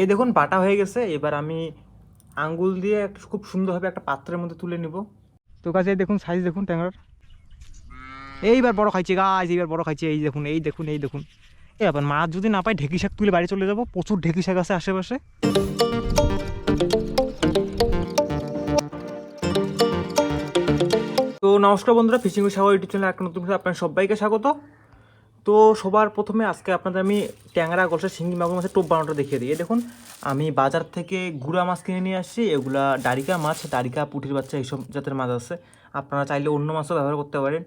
এই দেখুন বাটা হয়ে গেছে। এবার আমি আঙ্গুল দিয়ে একটা খুব সুন্দরভাবে একটা পাত্রের মধ্যে তুলে নিব। তো কাছে এই দেখুন সাইজ দেখুন ট্যাংরার। এইবার বড় খাইছে গাছ এইবার বড় খাইছে। এই দেখুন এই দেখুন এই দেখুন। এই আবার মাছ যদি না পাই ঢেকি শাক তুলে বাড়ি চলে যাব। প্রচুর ঢেকি শাক আছে আশেপাশে। তো নমস্কার বন্ধুরা, ফিশিং সাগর ইউটিউব চ্যানেল একটা নতুন আপনার সবাইকে স্বাগত। তো সবার প্রথমে আজকে আপনাদের আমি ট্যাংরা, গলসা, শিঙ্গি, মাগুর মাছের টোপ বানানোটা দেখিয়ে দিই। দেখুন, আমি বাজার থেকে গুড়া মাছ কিনে নিয়ে আসছি, এগুলা ডারিকা মাছ ডারিকা পুঁটির বাচ্চা এইসব জাতের মাছ আছে। আপনারা চাইলে অন্য মাছও ব্যবহার করতে পারেন।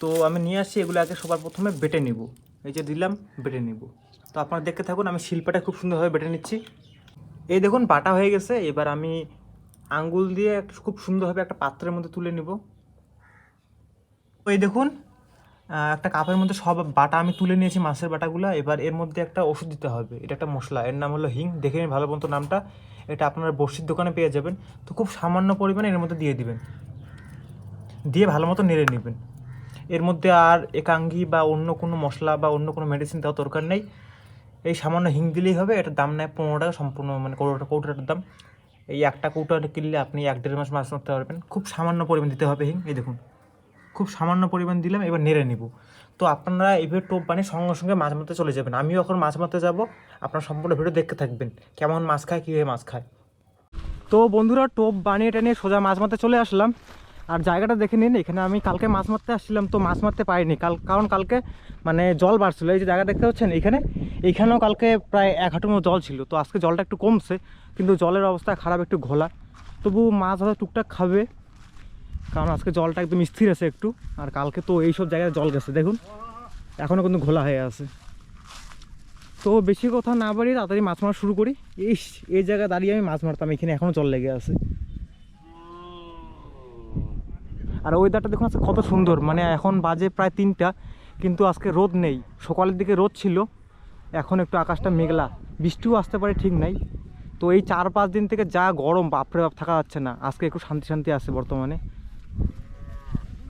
তো আমি নিয়ে আসছি এগুলো আগে সবার প্রথমে বেটে নিব। এই যে দিলাম, বেটে নিব। তো আপনারা দেখতে থাকুন, আমি শিল্পাটা খুব সুন্দরভাবে বেটে নিচ্ছি। এই দেখুন, বাটা হয়ে গেছে। এবার আমি আঙ্গুল দিয়ে খুব সুন্দরভাবে একটা পাত্রের মধ্যে তুলে নিব। এই দেখুন একটা কাপের মধ্যে সব বাটা আমি তুলে নিয়েছি মাছের বাটাগুলো। এবার এর মধ্যে একটা ওষুধ দিতে হবে। এটা একটা মশলা। এর নাম হলো হিং। দেখে নিন ভালো মতো নামটা। এটা আপনারা বড়শির দোকানে পেয়ে যাবেন। তো খুব সামান্য পরিমাণে এর মধ্যে দিয়ে দিবেন। দিয়ে ভালো মতো নেড়ে নেবেন। এর মধ্যে আর একাঙ্গি বা অন্য কোনো মশলা বা অন্য কোনো মেডিসিন দেওয়া দরকার নেই। এই সামান্য হিং দিলেই হবে। এটার দাম নেয় পনেরো টাকা। সম্পূর্ণ মানে কৌটোটা কৌটোটার দাম। এই একটা কৌটো কিনলে আপনি এক দেড় মাস মাছ মারতে পারবেন। খুব সামান্য পরিমাণ দিতে হবে হিং। এই দেখুন। খুব সামান্য পরিমাণ দিলাম, এবার নেড়ে নিব। তো আপনারা এইভাবে টোপ বানিয়ে সঙ্গে সঙ্গে মাছ মারতে চলে যাবেন। আমিও এখন মাছ মারতে যাব, আপনারা সম্পূর্ণ ভিডিও দেখতে থাকবেন, কেমন মাছ খায়, কীভাবে মাছ খায়। তো বন্ধুরা, টোপ বানিয়ে টেনে সোজা মাছ মারতে চলে আসলাম। আর জায়গাটা দেখে নিন, এখানে আমি কালকে মাছ মারতে আসছিলাম, তো মাছ মারতে পারিনি। কাল কারণ কালকে মানে জল বাড়ছিল, এই যে জায়গা দেখতে পাচ্ছেন, এখানে এইখানেও কালকে প্রায় এক হাঁটুর মতো জল ছিল। তো আজকে জলটা একটু কমছে, কিন্তু জলের অবস্থা খারাপ, একটু ঘোলা। তবু মাছ হয়তো টুকটাক খাবে। কারণ আজকে জলটা একদম স্থির আছে একটু, আর কালকে তো এইসব জায়গায় জল গেছে, দেখুন। এখনও কিন্তু ঘোলা হয়ে আছে। তো বেশি কথা না বাড়িয়ে তাড়াতাড়ি মাছ মারা শুরু করি। এই এই জায়গায় দাঁড়িয়ে আমি মাছ মারতাম, এখানে এখনও জল লেগে আছে। আর ওয়েদারটা দেখুন আজকে কত সুন্দর মানে এখন বাজে প্রায় তিনটা, কিন্তু আজকে রোদ নেই। সকালের দিকে রোদ ছিল, এখন একটু আকাশটা মেঘলা। বৃষ্টিও আসতে পারে, ঠিক নাই। তো এই চার পাঁচ দিন থেকে যা গরম, বাপরে বাপ, থাকা যাচ্ছে না। আজকে একটু শান্তি শান্তি আছে বর্তমানে।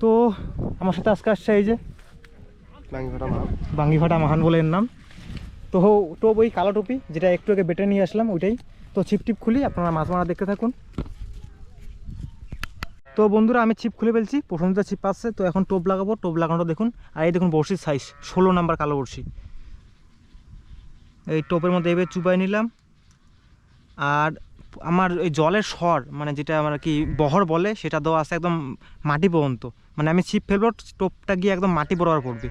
তো আমার সাথে আজকে আসছে এই যে বাঙ্গিফাটা মাহান। বলে এর নাম। তো হো টোপ ওই কালো টুপি যেটা একটু আগে বেটে নিয়ে আসলাম ওইটাই। তো ছিপ টিপ খুলি আপনারা মাছ মারা দেখতে থাকুন। তো বন্ধুরা আমি ছিপ খুলে ফেলছি প্রথম প্রথমত ছিপ আসছে তো এখন টোপ লাগাবো টোপ লাগানোটা দেখুন। আর এই দেখুন বড়শির সাইজ ষোলো নাম্বার কালো বড়শি। এই টোপের মধ্যে এবার চুবাই নিলাম। আর আমার ওই জলের স্বর মানে যেটা আমার কি বহর বলে সেটা দেওয়া আছে একদম মাটি পর্যন্ত। মানে আমি ছিপ ফেলব, টোপটা গিয়ে একদম মাটি বরাবর পড়বে।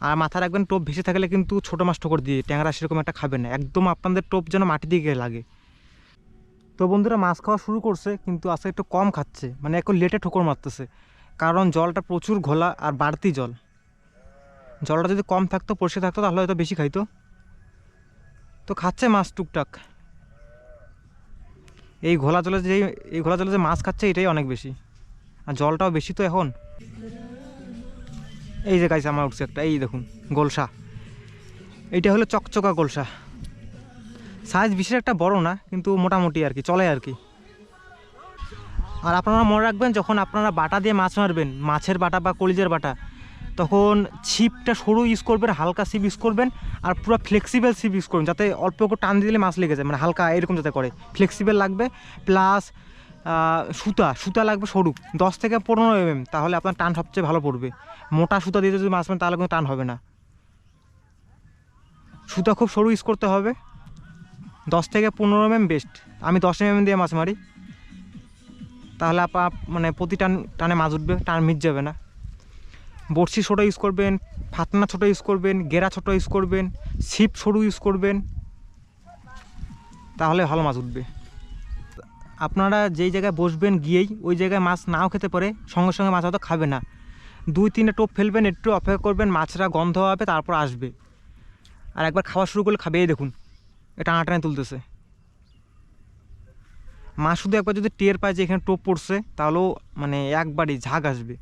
আর মাথা রাখবেন, টোপ ভেসে থাকলে কিন্তু ছোটো মাছ ঠোকর দিয়ে ট্যাংরা সেরকম একটা খাবে না। একদম আপনাদের টোপ যেন মাটি দিকে লাগে। তো বন্ধুরা, মাছ খাওয়া শুরু করছে, কিন্তু আজকে একটু কম খাচ্ছে। মানে একটু লেটে ঠোকর মারতেছে। কারণ জলটা প্রচুর ঘোলা আর বাড়তি জল। জলটা যদি কম থাকতো, পরিষ্কার থাকতো, তাহলে হয়তো বেশি খাইতো। তো খাচ্ছে মাছ টুকটাক। এই ঘোলা জলে যে, এই ঘোলা জলে যে মাছ খাচ্ছে, এটাই অনেক বেশি। আর জলটাও বেশি তো এখন। এই যে গাইছে আমার উঠছে একটা, এই দেখুন, গোলসা। এইটা হলো চকচকা গোলসা। সাইজ বিশেষ একটা বড় না, কিন্তু মোটামুটি আর কি, চলে আর কি। আর আপনারা মনে রাখবেন, যখন আপনারা বাটা দিয়ে মাছ মারবেন, মাছের বাটা বা কলিজের বাটা, তখন ছিপটা সরু ইউজ করবেন, হালকা ছিপ ইউজ করবেন, আর পুরো ফ্লেক্সিবল ছিপ ইউজ করবেন, যাতে অল্প একটু টান দিলে মাছ লেগে যায় মানে হালকা এরকম যাতে করে। ফ্লেক্সিবল লাগবে প্লাস সুতা সুতা লাগবে সরু। দশ থেকে পনেরো এমএম তাহলে আপনার টান সবচেয়ে ভালো পড়বে। মোটা সুতা দিয়ে যদি মাছ তাহলে কোনো টান হবে না। সুতা খুব সরু ইউজ করতে হবে। দশ থেকে পনেরো এমএম বেস্ট আমি দশ এমএম দিয়ে মাছ মারি। তাহলে আপা মানে প্রতি টান, টানে মাছ উঠবে, টান মিট যাবে না। বড়শি ছোটো ইউজ করবেন, ফাতনা ছোটো ইউজ করবেন, গেরা ছোটো ইউজ করবেন, ছিপ সরু ইউজ করবেন, তাহলে ভালো মাছ উঠবে। আপনারা যেই জায়গায় বসবেন গিয়েই, ওই জায়গায় মাছ নাও খেতে পারে, সঙ্গে সঙ্গে মাছ হয়তো খাবে না। দুই তিনটে টোপ ফেলবেন, একটু অপেক্ষা করবেন, মাছরা গন্ধ হবে, তারপর আসবে। আর একবার খাওয়া শুরু করলে খাবেই দেখুন এটা টানাটানি তুলতেছে। মাছ শুধু একবার যদি টের পায় যে এখানে টোপ পড়ছে, তাহলেও মানে একবারই ঝাঁক আসবে।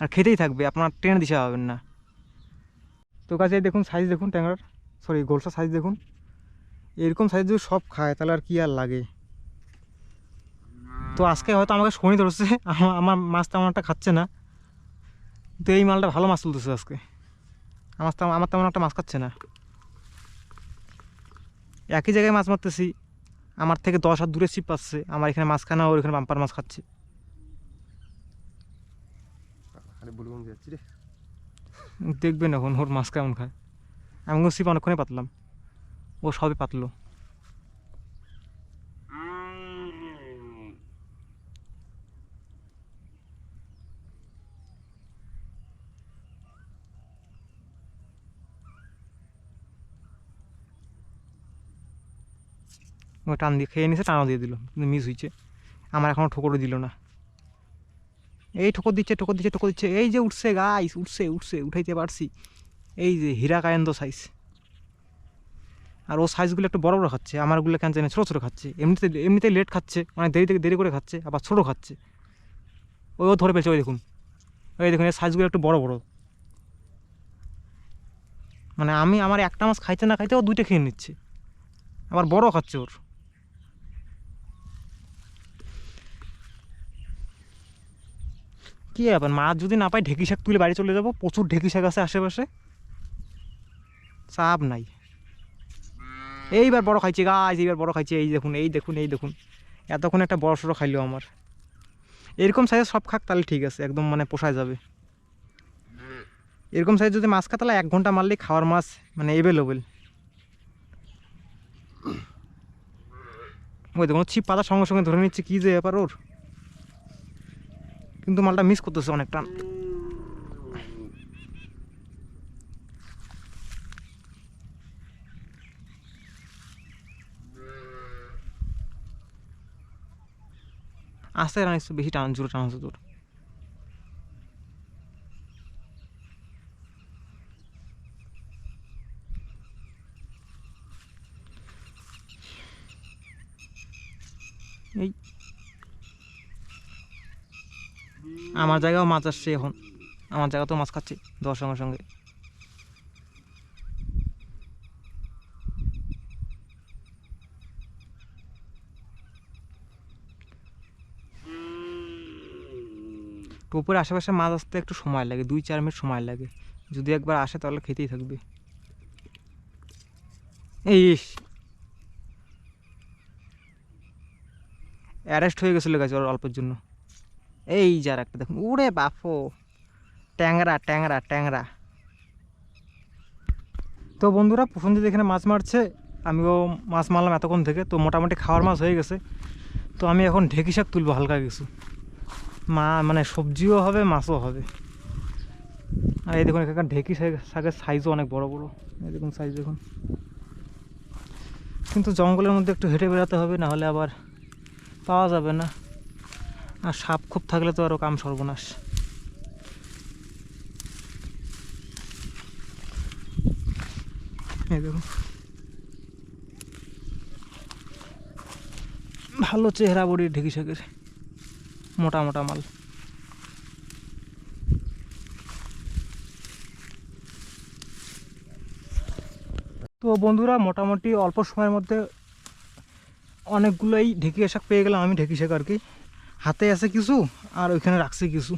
আর খেতেই থাকবে, আপনার টেনে দিশা পাবেন না। তো কাছে দেখুন সাইজ দেখুন ট্যাংরার সরি গোলসা সাইজ দেখুন। এরকম সাইজ যদি সব খায়, তাহলে আর কি আর লাগে? তো আজকে হয়তো আমাকে শনি ধরছে। আমার মাছ তেমন একটা খাচ্ছে না। তো এই মালটা ভালো মাছ তুলতেছে আজকে। আমার তেমন আমার তেমন একটা মাছ খাচ্ছে না। একই জায়গায় মাছ মারতেছি। আমার থেকে দশ হাত দূরে ছিপ পাচ্ছে আমার এখানে মাঝখানে ওর এখানে বাম্পার মাছ খাচ্ছে। দেখবেন এখন ওর মাছ কেমন খায়। আমি ছিপ অনেকক্ষণই পাতলাম। ও সবই পাতলো ও টান দিয়ে খেয়ে নিছে টানও দিয়ে দিল। কিন্তু মিস হয়েছে আমার এখনও ঠোকরও দিল না। এই ঠোকর দিচ্ছে ঠোকর দিচ্ছে ঠোকর দিচ্ছে। এই যে উঠছে গাইস উঠছে উঠছে, উঠাইতে পারছি। এই যে হীরা কায়ন্দ সাইজ আর ও সাইজগুলো একটু বড় বড় খাচ্ছে। আমারগুলো কেন জানি ছোটো ছোটো খাচ্ছে। এমনিতে এমনিতে লেট খাচ্ছে। মানে দেরি থেকে দেরি করে খাচ্ছে, আবার ছোটো খাচ্ছে। ওই ও ধরে পেয়েছে ওই দেখুন। ওই দেখুন এর সাইজগুলো একটু বড় বড়। মানে আমি আমার একটা মাছ খাইতে না খাইতে ও দুইটা খেয়ে নিচ্ছে। আবার বড় খাচ্ছে ওর। কী ব্যাপার? মাছ যদি না পাই ঢেকি শাক তুলে বাড়ি চলে যাব। প্রচুর ঢেকি শাক আছে আশেপাশে। চাপ নাই। এইবার বড় খাইছে গাছ এইবার বড় খাইছে। এই দেখুন এই দেখুন এই দেখুন। এতক্ষণ একটা বড় সড়ো খাইলো আমার। এরকম সাইজে সব খাক তাহলে ঠিক আছে, একদম মানে পোষায় যাবে। এরকম সাইজ যদি মাছ খা তাহলে এক ঘণ্টা মারলেই খাওয়ার মাছ মানে এভেলেবেল ওই দেখুন, ছিপ পাতার সঙ্গে সঙ্গে ধরে নিচ্ছে, কী যে ব্যাপার ওর। কিন্তু মালটা মিস করতেছে অনেকটা। আস্তে টানিস বেশি টান জোরে টানছে তোর। এই। আমার জায়গাও মাছ আসছে এখন। আমার জায়গাতেও মাছ খাচ্ছে, দেওয়ার সঙ্গে সঙ্গে। টোপের আশেপাশে মাছ আসতে একটু সময় লাগে, দুই চার মিনিট সময় লাগে। যদি একবার আসে তাহলে খেতেই থাকবে। ইস! অ্যারেস্ট হয়ে গেছিল গাছ ওর অল্পের জন্য। এই যার একটা দেখুন, উড়ে বাফো ট্যাংরা ট্যাংরা ট্যাংরা। তো বন্ধুরা, প্রসেনজিৎ এখানে মাছ মারছে, আমিও মাছ মারলাম এতক্ষণ থেকে, তো মোটামুটি খাওয়ার মাছ হয়ে গেছে। তো আমি এখন ঢেকি শাক তুলবো হালকা কিছু। মা মানে সবজিও হবে, মাছও হবে। আর এই দেখুন, এখানকার ঢেকি শাক- শাকের সাইজও অনেক বড় বড়। এই দেখুন সাইজ দেখুন কিন্তু জঙ্গলের মধ্যে একটু হেঁটে বেড়াতে হবে না হলে আবার পাওয়া যাবে না। আর সাপ খুব থাকলে তো আরও কাম সর্বনাশ। ভালো চেহারা বড়ি ঢেকি শাকের। মোটা মোটা মাল। তো বন্ধুরা, মোটামুটি অল্প সময়ের মধ্যে অনেকগুলোই ঢেকি শাক পেয়ে গেলাম আমি, ঢেকি শাক আর কি। হাতে আছে কিছু আর ওইখানে রাখছে কিছু।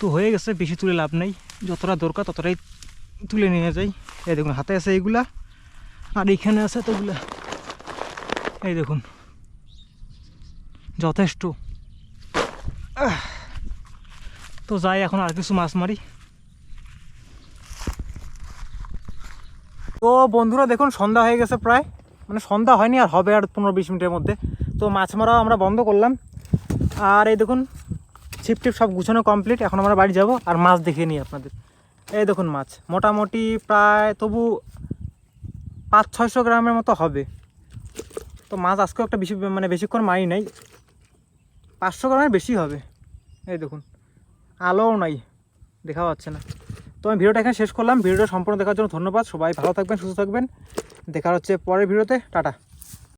তো হয়ে গেছে, বেশি তুলে লাভ নেই। যতটা দরকার ততটাই তুলে নিয়ে যাই। এই দেখুন, হাতে আছে এইগুলা আর এইখানে আছে তোগুলা এই দেখুন, যথেষ্ট। তো যাই, এখন আর কিছু মাছ মারি। তো বন্ধুরা, দেখুন, সন্ধ্যা হয়ে গেছে প্রায়। মানে সন্ধ্যা হয়নি আর হবে আর পনেরো বিশ মিনিটের মধ্যে। তো মাছ মারাও আমরা বন্ধ করলাম। আর এই দেখুন, ছিপ টিপ সব গুছানো কমপ্লিট এখন আমরা বাড়ি যাব আর মাছ দেখিয়ে নিই আপনাদের। এই দেখুন মাছ, মোটামুটি প্রায় তবু পাঁচ ছয়শো গ্রামের মতো হবে। তো মাছ আজকেও একটা বেশি মানে বেশিক্ষণ মারি নাই। পাঁচশো গ্রামের বেশি হবে। এই দেখুন, আলোও নাই, দেখা যাচ্ছে না। তো আমি ভিডিওটা এখানে শেষ করলাম। ভিডিওটা সম্পূর্ণ দেখার জন্য ধন্যবাদ। সবাই ভালো থাকবেন, সুস্থ থাকবেন। দেখা হচ্ছে পরের ভিডিওতে। টাটা।